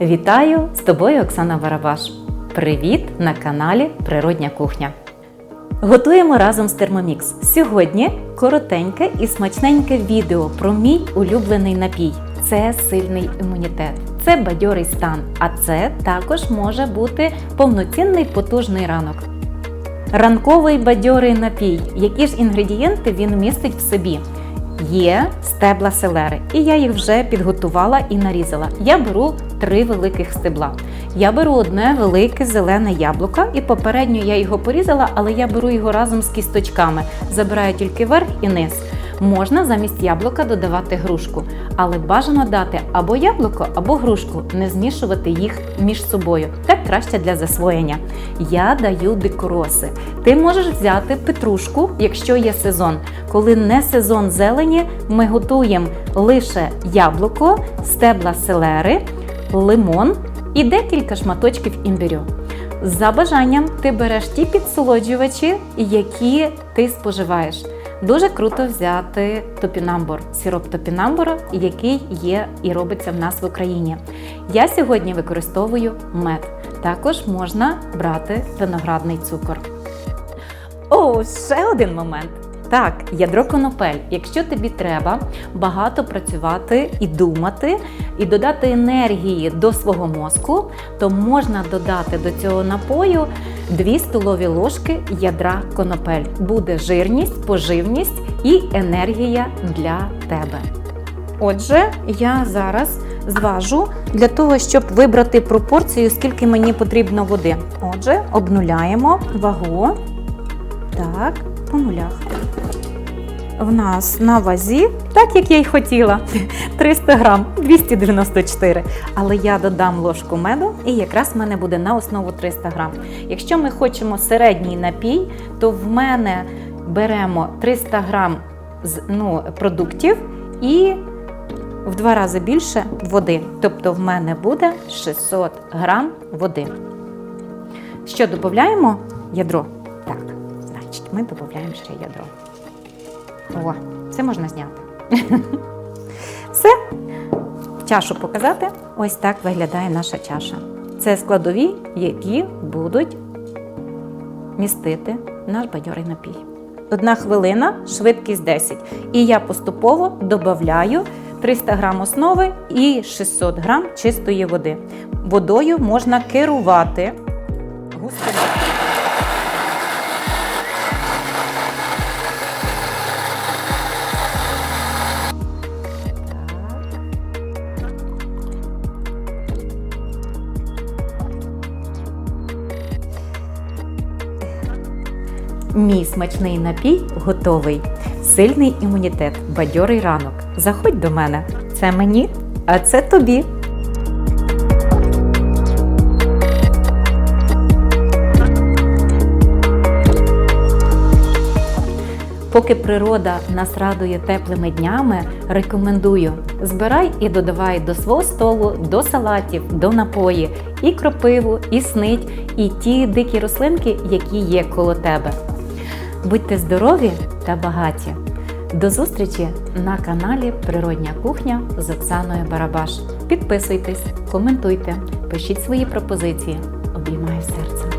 Вітаю з тобою, Оксана Барабаш. Привіт на каналі Природня кухня. Готуємо разом з Thermomix. Сьогодні коротеньке і смачненьке відео про мій улюблений напій. Це сильний імунітет, це бадьорий стан, а це також може бути повноцінний потужний ранок. Ранковий бадьорий напій. Які ж інгредієнти він містить в собі? Є стебла селери, і я їх вже підготувала і нарізала. Я беру три великих стебла. Я беру одне велике зелене яблуко, і попередньо я його порізала, але я беру його разом з кісточками. Забираю тільки верх і низ. Можна замість яблука додавати грушку, але бажано дати або яблуко, або грушку, не змішувати їх між собою. Так краще для засвоєння. Я даю дикороси. Ти можеш взяти петрушку, якщо є сезон. Коли не сезон зелені, ми готуємо лише яблуко, стебла селери, лимон і декілька шматочків імбирю. За бажанням ти береш ті підсолоджувачі, які ти споживаєш. Дуже круто взяти топінамбур, сироп топінамбура, який є і робиться в нас в Україні. Я сьогодні використовую мед. Також можна брати виноградний цукор. О, ще один момент. Так, ядро конопель. Якщо тобі треба багато працювати і думати, і додати енергії до свого мозку, то можна додати до цього напою 2 столові ложки ядра конопель. Буде жирність, поживність і енергія для тебе. Отже, я зараз зважу для того, щоб вибрати пропорцію, скільки мені потрібно води. Отже, обнуляємо вагу. Так, по нулях. В нас на вазі, так як я й хотіла, 300 грам, 294. Але я додам ложку меду, і якраз в мене буде на основу 300 грам. Якщо ми хочемо середній напій, то в мене беремо 300 грам з ну, продуктів і в два рази більше води. Тобто в мене буде 600 грам води. Що додаємо? Ядро. Так, значить, ми додаємо ще ядро. О, це можна зняти. Все. Чашу показати. Ось так виглядає наша чаша. Це складові, які будуть містити наш бадьорий напій. Одна хвилина, швидкість 10. І я поступово додаю 300 грам основи і 600 грам чистої води. Водою можна керувати густину. Мій смачний напій готовий. Сильний імунітет, бадьорий ранок. Заходь до мене. Це мені, а це тобі. Поки природа нас радує теплими днями, рекомендую збирай і додавай до свого столу, до салатів, до напої і кропиву, і снить, і ті дикі рослинки, які є коло тебе. Будьте здорові та багаті! До зустрічі на каналі Природня кухня з Оксаною Барабаш. Підписуйтесь, коментуйте, пишіть свої пропозиції. Обіймаю серцем.